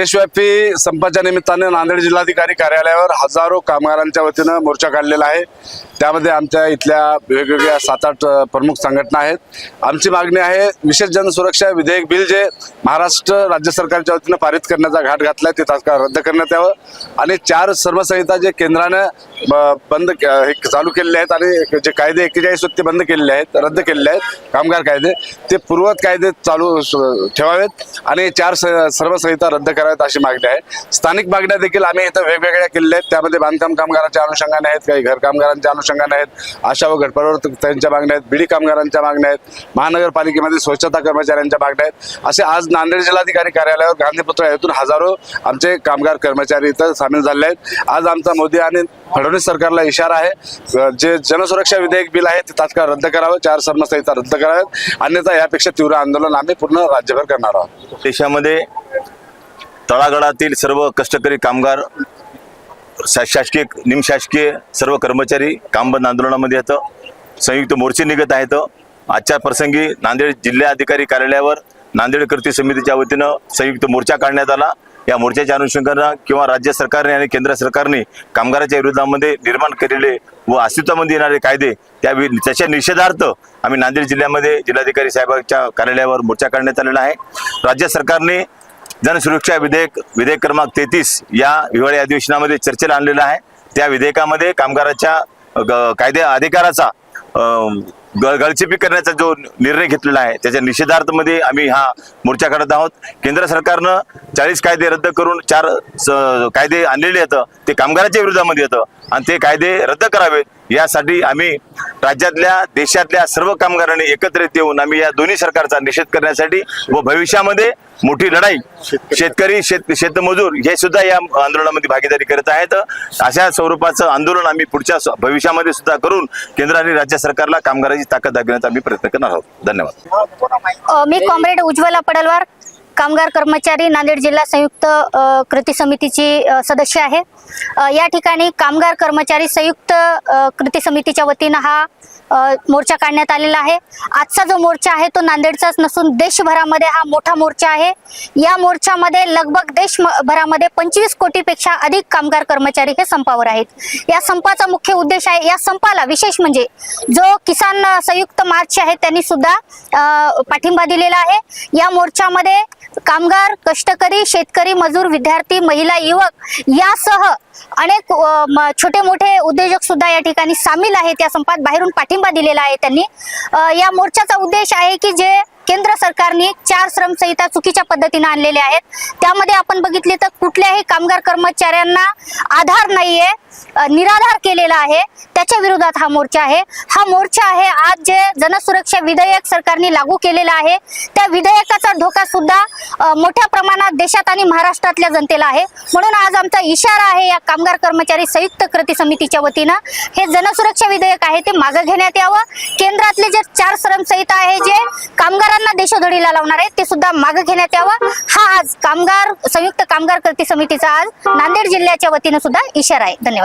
देशव्यापी संपाच्या निमित्ताने नांदेड जिल्हाधिकारी कार्यालयावर हजारो कामगारांच्या वतीनं मोर्चा काढलेला आहे. त्यामध्ये आमच्या इथल्या वेगवेगळ्या सात आठ प्रमुख संघटना आहेत. आमची मागणी आहे विशेष जनसुरक्षा विधेयक बिल जे महाराष्ट्र राज्य सरकारच्या वतीनं पारित करण्याचा घाट घातला आहे ते तात्काळ रद्द करण्यात यावं. आणि चार सर्वसंहिता जे केंद्रानं बंद हे चालू केलेले आहेत आणि जे कायदे एक्केचाळीस ते बंद केलेले आहेत रद्द केलेले आहेत कामगार कायदे. ते पूर्वत कायदे चालू ठेवावेत आणि चार स- सर्व संहिता रद्द कराव्यात अशी मागणी आहे. स्थानिक मागण्या देखील आम्ही इथं वेगवेगळ्या केलेल्या आहेत. त्यामध्ये बांधकाम कामगारांच्या अनुषंगाने आहेत काही घर कामगारांच्या अनुषंगाने आहेत आशा व गटप्रवर्तकांच्या मागण्या आहेत बीडी कामगारांच्या मागण्या आहेत महानगरपालिकेमध्ये स्वच्छता कर्मचाऱ्यांच्या मागण्या आहेत. असे आज नांदेड जिल्हाधिकारी कार्यालयावर गांधीपुतळा येथून हजारो आमचे कामगार कर्मचारी इथं सामील झाले आहेत. आज आमचा मोदी आणि फडणवीस सरकारला इशारा आहे. जे जनसुरक्षा विधेयक बिल आहे ते तात्काळ रद्द करावं. चार सरणसंहिता रद्द कराव्यात. अन्यथा यापेक्षा तीव्र आंदोलन आम्ही पूर्ण राज्यभर करणार आहोत. देशामध्ये तळागळातील सर्व कष्टकरी कामगार शा- शासकीय निमशासकीय सर्व कर्मचारी कामबंद आंदोलनामध्ये येतं. संयुक्त मोर्चे निघत आहेत. आजच्या प्रसंगी नांदेड जिल्हाधिकारी कार्यालयावर नांदेड कृती समितीच्या वतीनं संयुक्त मोर्चा काढण्यात आला. या मोर्चाच्या अनुषंगानं किंवा राज्य सरकारने आणि केंद्र सरकारने कामगाराच्या विरोधामध्ये निर्माण केलेले व अस्तित्वामध्ये येणारे कायदे त्या वि- त्याच्या निषेधार्थ आम्ही नांदेड जिल्ह्यामध्ये जिल्हाधिकारी साहेबांच्या कार्यालयावर मोर्चा काढण्यात आलेला आहे. राज्य सरकारने जनसुरक्षा विधेयक विधेयक क्रमांक तेहतीस या हिवाळी अधिवेशनामध्ये चर्चेला आणलेला आहे. त्या विधेयकामध्ये कामगाराच्या ग- कायदे अधिकाराचा गळचेपी करण्याचा जो निर्णय घेतलेला आहे त्याच्या निषेधार्थमध्ये आम्ही हा मोर्चा काढत आहोत. केंद्र सरकारनं चाळीस कायदे रद्द करून चार स- कायदे आणलेले येतं ते कामगाराच्या विरोधामध्ये येतं आणि ते कायदे रद्द करावेत. यासाठी आम्ही राज्यातल्या देशातल्या सर्व कामगारांनी एकत्रित येऊन आम्ही या दोन्ही सरकारचा निषेध करण्यासाठी व भविष्यामध्ये मोठी लढाई शेतकरी शेत शेतमजूर हे सुद्धा या आंदोलनामध्ये भागीदारी करत आहेत. अशा स्वरूपाचं आंदोलन आम्ही पुढच्या भविष्यामध्ये सुद्धा करून केंद्र आणि राज्य सरकारला कामगाराची ताकद दाखवण्याचा आम्ही प्रयत्न करणार आहोत. धन्यवाद. मी कॉम्रेड उज्ज्वला पडलवार. कामगार कर्मचारी नांदेड जिल्हा संयुक्त कृती समितीची सदस्य आहे. या ठिकाणी कामगार कर्मचारी संयुक्त कृती समितीच्या वतीनं हा मोर्चा काढण्यात आलेला आहे. आजचा जो मोर्चा आहे तो नांदेडचाच नसून देशभरामध्ये हा मोठा मोर्चा आहे. या मोर्चामध्ये लगभग देशभरामध्ये पंचवीस कोटीपेक्षा अधिक कामगार कर्मचारी हे संपावर आहेत. या संपाचा मुख्य उद्देश आहे या संपाला विशेष म्हणजे जो किसान संयुक्त मार्च आहे त्यांनी सुद्धा पाठिंबा दिलेला आहे. या मोर्चामध्ये कामगार कष्टकरी शेतकरी मजूर विद्यार्थी महिला युवक यासह अनेक छोटे मोठे उद्योजक सुद्धा या ठिकाणी सामील आहेत. या संपात बाहेरून पाठिंबा दिलेला आहे त्यांनी. या मोर्चाचा उद्देश आहे की जे केंद्र सरकारने चार श्रम संहिता चुकीच्या पद्धतीने आणलेल्या आहेत. त्यामध्ये आपण बघितले तर कुठल्याही कामगार कर्मचाऱ्यांना आधार नाहीये निराधार केलेला आहे. त्याच्या विरोधात हा मोर्चा आहे. हा मोर्चा आहे आज जे जनसुरक्षा विधेयक सरकारने लागू केलेला आहे. त्या विधेयकाचा धोका सुद्धा मोठ्या प्रमाणात देशात आणि महाराष्ट्रातल्या जनतेला आहे. म्हणून आज आमचा इशारा आहे या कामगार कर्मचारी संयुक्त कृती समितीच्या वतीनं. हे जनसुरक्षा विधेयक आहे ते मागे घेण्यात यावं. केंद्रातले जे चार श्रमसंहिता आहे जे कामगारांना देशोधडीला लावणार आहे ते सुद्धा मागे घेण्यात यावं. हा आज कामगार संयुक्त कामगार कृती समितीचा आज नांदेड जिल्ह्याच्या वतीनं सुद्धा इशारा आहे. धन्यवाद.